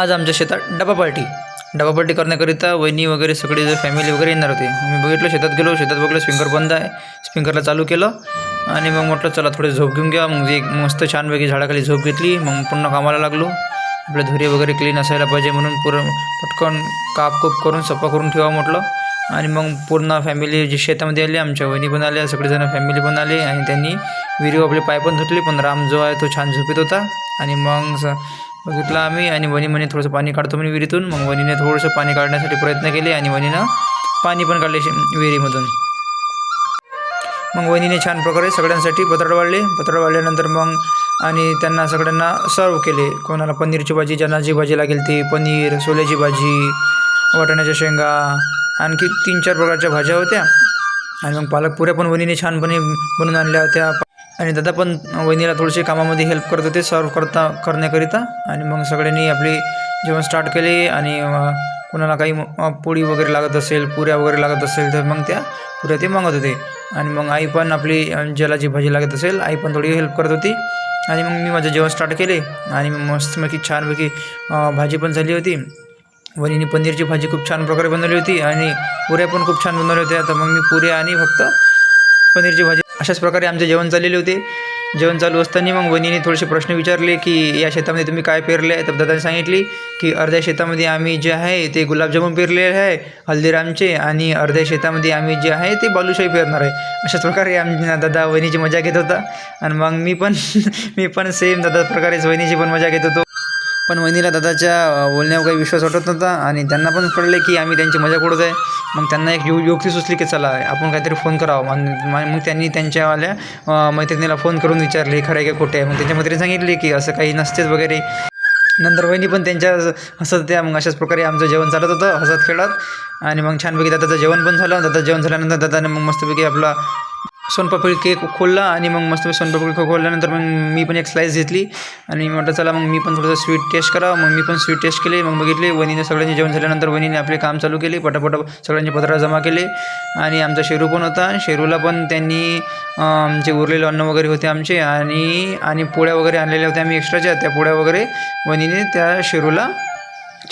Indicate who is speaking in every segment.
Speaker 1: आज आमच्या शेतात डबा पार्टी. डबा पार्टी करण्याकरिता वहिनी वगैरे सगळी जर फॅमिली वगैरे येणार होते. मी बघितलं शेतात गेलो शेतात बघलं स्पिंकर बंद आहे. स्पिंकरला चालू केलं आणि मग म्हटलं चला थोडे झोप घेऊन घ्या. मग एक मस्त छानपैकी झाडाखाली झोप घेतली. मग पुन्हा कामाला लागलो. आपले धुरे वगैरे क्लीन असायला पाहिजे म्हणून पुरं पटकन कापकूप करून सफा करून ठेवा म्हटलं. आणि मग पूर्ण फॅमिली जी शेतामध्ये आली आमच्या वहिनी पण आल्या सगळेजण फॅमिली पण आले आणि त्यांनी विहिरी आपले पाय पण धुतले पण राम जो आहे तो छान झोपीत होता. आणि मग स बघितलं आम्ही आणि वनी म्हणे थोडंसं पाणी काढतो म्हणे विहिरीतून. मग वनीने थोडंसं पाणी काढण्यासाठी प्रयत्न केले आणि वनीनं पाणी पण काढले विहिरीमधून. मग वनीने छान प्रकारे सगळ्यांसाठी पत्राड वाढले पत्राड वाढल्यानंतर मग आणि त्यांना सगळ्यांना सर्व केले. कोणाला पनीरची भाजी ज्यांना जी भाजी लागेल ती पनीर सोल्याची भाजी वाटाण्याच्या शेंगा आणखी तीन चार प्रकारच्या भाज्या होत्या. आणि मग पालक पुऱ्या पण वनीने छानपणे बनवून आणल्या होत्या. आणि दादा पण वहिनीला थोडेसे कामामध्ये हेल्प करत होते सर्व करता करण्याकरिता. आणि मग सगळ्यांनी आपले जेवण स्टार्ट केले आणि कुणाला कोणाला काही पोळी वगैरे लागत असेल पुऱ्या वगैरे लागत असेल तर मग त्या पुऱ्या ते मागत होते. आणि मग आई पण आपली अ, ज्याला जी भाजी लागत असेल आई पण थोडी हेल्प करत होती. आणि मग मी माझं जेवण स्टार्ट केले. आणि मग मस्तपैकी छानपैकी भाजी पण झाली होती. वहिनीने पनीरची भाजी खूप छान प्रकारे बनवली होती आणि पुऱ्या पण खूप छान बनवल्या होत्या. तर मग मी पुऱ्या आणि फक्त पनीरची भाजी अशाच प्रकारे आमचे जेवण चाललेले होते. जेवण चालू असताना मग वहिनीने थोडेसे प्रश्न विचारले की या शेतामध्ये तुम्ही काय पेरले आहे तर दादाने सांगितली की अर्ध्या शेतामध्ये आम्ही जे आहे ते गुलाबजामुन पेरलेले आहे हल्दीरामचे आणि अर्ध्या शेतामध्ये आम्ही जे आहे ते बालुशाही पेरणार आहे. अशाच प्रकारे आम्ही दादा वहिनीची मजा घेत होता. आणि मग मी पण मी पण सेम दादा प्रकारेच वहिनीची पण मजा घेत होतो. पण वहिनीला दादाच्या बोलण्यावर काही विश्वास वाटत नव्हता आणि त्यांना पण कळले की आम्ही त्यांची मजा उडत आहे. मग त्यांना एक यु युक्ती सुचली की चला आपण काहीतरी फोन करावं. मग त्यांनी त्यांच्यावाल्या मैत्रिणीला फोन करून विचारले खरं आहे का खोटे आहे? मग त्यांच्या मैत्रिणी सांगितले की असं काही नसतेच वगैरे. नंतर वहिनी पण त्यांच्या हसत त्या मग अशाच प्रकारे आमचं जेवण चालत होतं हसत खेळत. आणि मग छानपैकी दादाचं जेवण पण झालं. दादा जेवण झाल्यानंतर दादाने मग मस्तपैकी आपला सोनपापडी केक खोलला आणि मग मस्त सोनपापडी खोलल्यानंतर मग मी पण एक स्लाईस घेतली. आणि मी म्हटलं चला मग मी पण थोडंसं स्वीट टेस्ट करावं. मग मी पण स्वीट टेस्ट केले मग बघितले वहिनीने सगळ्यांचे जेवण झाल्यानंतर वहिनीने आपले काम चालू केले पटापट सगळ्यांचे पत्र जमा केले. आणि आमचा शेरू पण होता. शेरूला पण त्यांनी जे उरलेले अन्न वगैरे होते आमचे आणि आणि पोळ्या वगैरे आणलेल्या होत्या आम्ही एक्स्ट्राच्या त्या पोळ्या वगैरे वहिनीने त्या शेरूला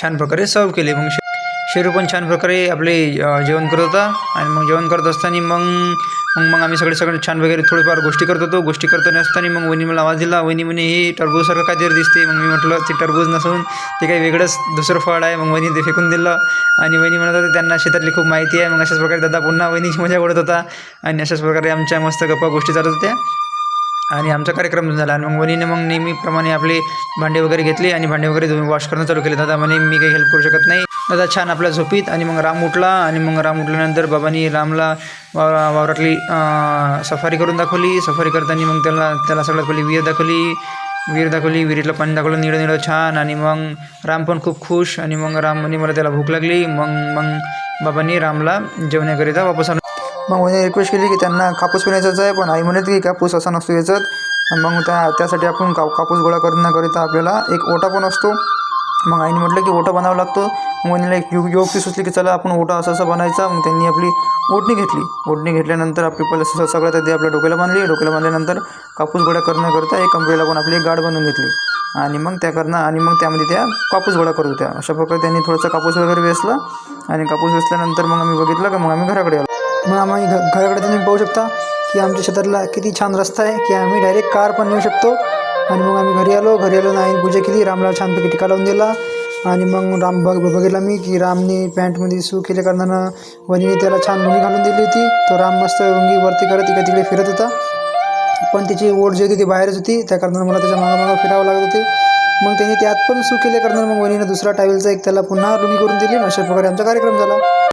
Speaker 1: छान प्रकारे सर्व केले. मग शे शेरू पण छान प्रकारे आपले जेवण करत होता. आणि मग जेवण करत असताना मग मग मग आम्ही सगळे सगळे छान वगैरे थोडेफार गोष्टी करत होतो. गोष्टी करताना असताना मग वहिनी मला आवाज दिला वहिनी म्हणे हे टरबूजसारखं काहीतरी दिसते? मग मी म्हटलं ते टरबूज नसून ते काही वेगळंच दुसरं फळ आहे. मग वहिनी ते फेकून दिलं आणि वहिनी म्हणत होते त्यांना शेतातली खूप माहिती आहे. मग अशाच प्रकारे दादा पुन्हा वहिनीची मजा उडत होता आणि अशाच प्रकारे आमच्या मस्त गप्पा गोष्टी चालत होत्या. आणि आमचा कार्यक्रम झाला. आणि मग वनीने मग नेहमीप्रमाणे आपले भांडे वगैरे घेतले आणि भांडे वगैरे धुवून वॉश करणं चालू केले. दादा म्हणे मी काही हेल्प करू शकत नाही. दादा छान आपल्या झोपीत आणि मग राम उठला आणि मग राम उठल्यानंतर बाबांनी रामला वावरा वावरातली सफारी करून दाखवली. सफारी करताना मग त्याला त्याला सगळ्यात पहिली विहीर दाखवली. विहीर दाखवली विहिरीतलं पाणी दाखवलं निळं निळं छान. आणि मग राम पण खूप खुश आणि मग राम म्हणे मला त्याला भूक लागली. मग मग बाबांनी रामला जेवण्याकरिता वापस आणलं. मग म्हणजे रिक्वेस्ट केली की त्यांना कापूस पिण्याचाच आहे पण आई म्हणत की कापूस असा नसतो याच्यात. आणि मग त्या त्यासाठी आपण का कापूस गोळा करण्याकरिता आपल्याला एक ओटा पण असतो. मग आईने म्हटलं की ओटा बनावा लागतो. मग वहिनीला एक यु युक्ती सुचली की चला आपण ओटा असं असं बनायचा. मग त्यांनी आपली ओढणी घेतली. ओढणी घेतल्यानंतर आपली पहिले स- सगळ्यात आधी आपल्या डोक्याला बांधली. डोक्याला बांधल्यानंतर कापूस गोळा करण्याकरिता एक कंपनीला पण आपली एक गाड बनवून घेतली. आणि मग त्या करणं आणि मग त्यामध्ये त्या कापूस गोळा करत होत्या. अशा प्रकारे त्यांनी थोडासा कापूस वगैरे वेचला. आणि कापूस वेचल्यानंतर मग आम्ही बघितलं का मग आम्ही घराकडे आलो. मग आम्ही घ घराकडे तुम्ही पाहू शकता की आमच्या शेतातला किती छान रस्ता आहे की आम्ही डायरेक्ट कार पण नेऊ शकतो. आणि मग आम्ही घरी आलो घरी आलो नाही पूजा केली रामला छानपैकी टिका लावून दिला. आणि मग राम बघ बघितला मी की रामने पॅन्टमध्ये सू केल्या कारणानं वनीने त्याला छान लुंगी घालून दिली होती. तो राम मस्त लुंगी वरती करत इकडे तिकडे फिरत होता. पण त्याची ओढ जी होती ती बाहेरच होती. त्या कारणानं मला त्याच्या मागं मागं फिरावं लागत होते. मग त्यांनी त्यात पण सू केल्या कारणानं मग वनीनं दुसरा टावेलचा एक त्याला पुन्हा लुंगी करून दिली अशा प्रकारे आमचा कार्यक्रम झाला.